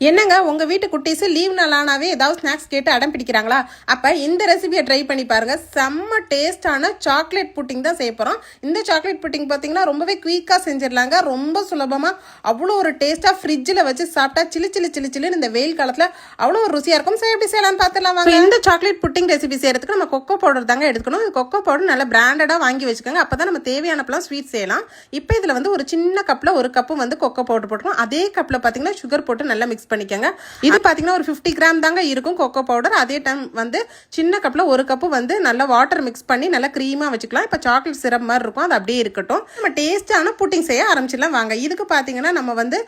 என்னங்க உங்கள் வீட்டு குட்டீஸ் லீவ் நாளானாவே ஏதாவது ஸ்நாக்ஸ் கேட்டு அடம் பிடிக்கிறாங்களா? அப்போ இந்த ரெசிபியை ட்ரை பண்ணி பாருங்கள் செம்ம டேஸ்டான சாக்லேட் புட்டிங் தான் செய்ய போகிறோம் இந்த சாக்லேட் புட்டிங் பார்த்தீங்கன்னா ரொம்பவே குயிக்காக செஞ்சிடலாங்க. ரொம்ப சுலபமாக அவ்வளோ ஒரு டேஸ்ட்டாக ஃப்ரிட்ஜில் வச்சு சாப்பிட்டா சில்லு சிலு சில்லு சிலுன்னு இந்த வெயில் காலத்தில் அவ்வளோ ஒரு ருசியாக இருக்கும். சரி எப்படி செய்யலாம்னு பார்த்துலாம் வாங்க. இந்த சாக்லேட் புட்டிங் ரெசிபி செய்யறதுக்கு நம்ம கொக்கோ பவுடர் தாங்க எடுத்துக்கணும். கொக்கோ பவுடர் நல்ல பிராண்டடாக வாங்கி வச்சுக்கோங்க. அப்போ தான் நம்ம தேவையானப்பெல்லாம் ஸ்வீட் செய்யலாம். இப்போ இதில் வந்து ஒரு சின்ன கப்பில் ஒரு கப்பு வந்து கொக்கோ பவுடர் போட்டுக்கணும். அதே கப்பில் பார்த்தீங்கன்னா சுகர் போட்டு நல்லா மிக்ஸ் பண்ணிக்கோங்க. இது பார்த்தீங்கன்னா ஒரு 50 கிராம் தாங்க இருக்கும் கொக்கோ பவுடர் அதே டைம் வந்து சின்ன கப்பில் ஒரு கப்பு வந்து நல்லா வாட்டர் மிக்ஸ் பண்ணி நல்லா க்ரீமாக வச்சுக்கலாம். இப்போ சாக்லேட் சிரப் மாதிரி இருக்கும். அது அப்படியே இருக்கட்டும். நம்ம டேஸ்டான புட்டிங் செய்ய ஆரம்பிச்சிடலாம். வாங்க இதுக்கு பார்த்தீங்கன்னா நம்ம வந்து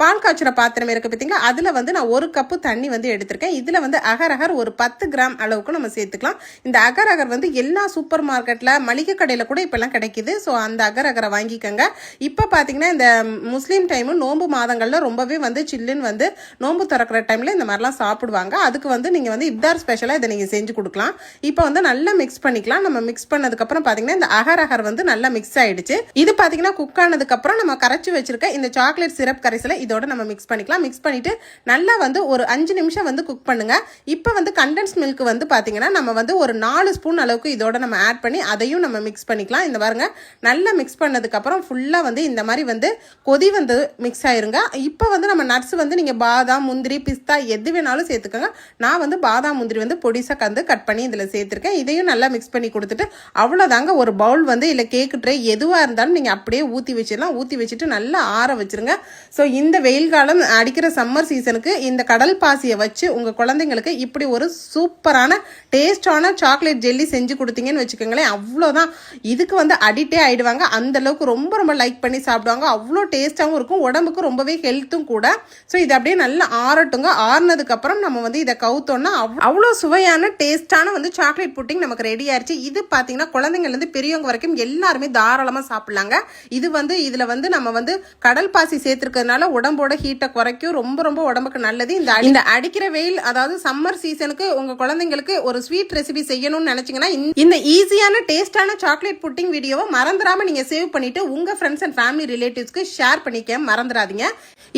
பால் காய்ச்சுற பாத்திரம் இருக்கு பார்த்தீங்களா அதில் வந்து நான் ஒரு கப்பு தண்ணி வந்து எடுத்திருக்கேன். இதில் வந்து அகர் அகர் ஒரு பத்து கிராம் அளவுக்கு நம்ம சேர்த்துக்கலாம். இந்த அகர் அகர் வந்து எல்லா சூப்பர் மார்க்கெட்டில் மளிகை கடையில் கூட இப்போல்லாம் கிடைக்குது. ஸோ அந்த அகர் அகரை வாங்கிக்கோங்க. இப்போ பார்த்தீங்கன்னா இந்த முஸ்லீம் டைமு நோன்பு மாதங்களில் ரொம்பவே வந்து சில்லுன்னு வந்து நோன்பு திறக்கிற டைமில் இந்த மாதிரிலாம் சாப்பிடுவாங்க. அதுக்கு வந்து நீங்கள் வந்து இப்தார் ஸ்பெஷலாக இதை நீங்கள் செஞ்சு கொடுக்கலாம். இப்போ வந்து நல்லா மிக்ஸ் பண்ணிக்கலாம். நம்ம மிக்ஸ் பண்ணதுக்கப்புறம் பார்த்தீங்கன்னா இந்த அகர் அகர் வந்து நல்லா மிக்ஸ் ஆகிடுச்சு இது பார்த்தீங்கன்னா குக் ஆனதுக்கப்புறம் நம்ம கரைச்சி வச்சிருக்க இந்த சாக்லேட் சிரப் கரைசலை இதோட நம்ம மிக்ஸ் பண்ணிக்கலாம். மிக்ஸ் பண்ணிட்டு நல்லா வந்து ஒரு அஞ்சு நிமிஷம் வந்து குக் பண்ணுங்கள் இப்போ வந்து கண்டென்ஸ் மில்க் வந்து பார்த்தீங்கன்னா நம்ம வந்து ஒரு நாலு ஸ்பூன் அளவுக்கு இதோட நம்ம ஆட் பண்ணி அதையும் நம்ம மிக்ஸ் பண்ணிக்கலாம். இந்த பாருங்க நல்லா மிக்ஸ் பண்ணதுக்கப்புறம் ஃபுல்லாக வந்து இந்த மாதிரி வந்து கொதி வந்து மிக்ஸ் ஆயிருங்க. இப்போ வந்து நம்ம நட்ஸ் வந்து நீங்கள் பாதாம் முந்திரி பிஸ்தா எது வேணாலும் சேர்த்துக்கோங்க. நான் வந்து பாதாம் முந்திரி வந்து பொடிசாக கந்து கட் பண்ணி இதில் சேர்த்துருக்கேன். இதையும் நல்லா மிக்ஸ் பண்ணி கொடுத்துட்டு அவ்வளோதாங்க ஒரு பவுல் வந்து இல்லை கேக்கு ட்ரை எதுவாக இருந்தாலும் நீங்கள் அப்படியே ஊற்றி வச்சிடலாம். ஊற்றி வச்சுட்டு நல்லா ஆற வச்சிருங்க. ஸோ இந்த வெயில் காலம் அடிக்கிற சம்மர் சீசனுக்கு இந்த கடல் பாசியை வச்சு உங்கள் குழந்தைங்களுக்கு இப்படி ஒரு சூப்பரான டேஸ்டான சாக்லேட் ஜெல்லி செஞ்சு கொடுத்தீங்கன்னு வச்சுக்கோங்களேன். அவ்வளோதான் இதுக்கு வந்து அடிக்டே ஆகிடுவாங்க அந்தளவுக்கு ரொம்ப ரொம்ப லைக் பண்ணி சாப்பிடுவாங்க. அவ்வளோ டேஸ்ட்டாகவும் இருக்கும். உடம்புக்கு ரொம்பவே ஹெல்த்தும் கூட. ஸோ இது அப்படியே நல்லா ஆறட்டுங்க. ஆறுனதுக்கப்புறம் நம்ம வந்து இதை கவுத்தோம்னா அவ்வளோ சுவையான டேஸ்ட்டான வந்து சாக்லேட் புட்டிங் நமக்கு ரெடி ஆயிடுச்சு இது பார்த்தீங்கன்னா குழந்தைங்கள்லேருந்து பெரியவங்க வரைக்கும் எல்லாருமே தாராளமாக சாப்பிட்லாங்க. இது வந்து இதில் வந்து நம்ம வந்து கடல் பாசி சேர்த்துருக்கிறதுனால உடம்போட ஹீட்டை குறைக்கும். ரொம்ப ரொம்ப உடம்புக்கு நல்லது. இந்த இந்த அடிக்கிற வெயில் அதாவது சம்மர் சீசனுக்கு உங்கள் குழந்தைங்களுக்கு ஒரு ஸ்வீட் ரெசிபி செய்யணும்னு நினச்சிங்கன்னா இந்த ஈஸியான டேஸ்டான சாக்லேட் புட்டிங் வீடியோவை மறந்துடாமல் நீங்கள் சேவ் பண்ணிவிட்டு உங்கள் ஃப்ரெண்ட்ஸ் அண்ட் ஃபேமிலி ரிலேட்டிவ்ஸ்க்கு ஷேர் பண்ணிக்க மறந்துடாதீங்க.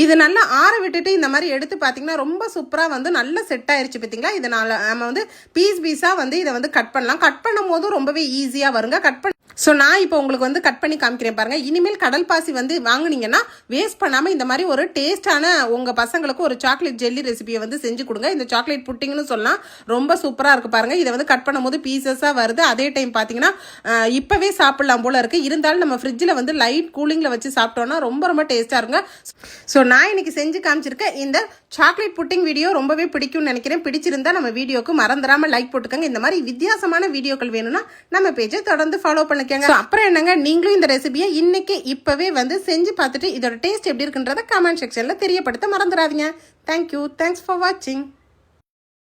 இது நல்லா ஆற விட்டுட்டு இந்த மாதிரி எடுத்து பார்த்தீங்கன்னா ரொம்ப சூப்பராக வந்து நல்லா செட் ஆயிருச்சு பார்த்தீங்களா இதனால் நம்ம வந்து பீஸ் பீஸாக வந்து இதை வந்து கட் பண்ணலாம். கட் பண்ணும் போதும் ரொம்பவே ஈஸியாக வருங்க. கட் பண்ண ஸோ நான் இப்போ உங்களுக்கு வந்து கட் பண்ணி காமிக்கிறேன் பாருங்கள் இனிமேல் கடல் பாசி வந்து வாங்குனீங்கன்னா வேஸ்ட் பண்ணாமல் இந்த மாதிரி ஒரு டேஸ்ட்டான உங்கள் பசங்களுக்கு ஒரு சாக்லேட் ஜெல்லி ரெசிபியை வந்து செஞ்சு கொடுங்க. இந்த சாக்லேட் புட்டிங்னு சொல்லலாம் ரொம்ப சூப்பராக இருக்குது பாருங்கள் இதை வந்து கட் பண்ணும்போது பீசஸாக வருது. அதே டைம் பார்த்தீங்கன்னா இப்போவே சாப்பிட்லாம் போல் இருக்குது இருந்தாலும் நம்ம ஃப்ரிட்ஜில் வந்து லைட் கூலிங்கில் வச்சு சாப்பிட்டோன்னா ரொம்ப ரொம்ப டேஸ்ட்டாக இருங்க ஸோ நான் இன்றைக்கி செஞ்சு காமிச்சிருக்கேன் இந்த சாக்லேட் புட்டிங் வீடியோ ரொம்பவே பிடிக்கும்னு நினைக்கிறேன். பிடிச்சிருந்தா நம்ம வீடியோக்கு மறந்துடாமல் லைக் போட்டுக்கோங்க. இந்த மாதிரி வித்தியாசமான வீடியோக்கள் வேணும்னா நம்ம பேஜை தொடர்ந்து ஃபாலோ பண்ணிக்கோங்க. So, அப்புறம் என்னங்க? நீங்களும் இந்த ரெசிபியை இன்னைக்கு இப்பவே வந்து செஞ்சு பார்த்துட்டு இதோட டேஸ்ட் எப்படி இருக்குன்றத கமெண்ட் செக்ஷன்ல தெரியப்படுத்த மறந்துடாதீங்க. தேங்க்யூ தேங்க்ஸ் ஃபார் வாட்சிங்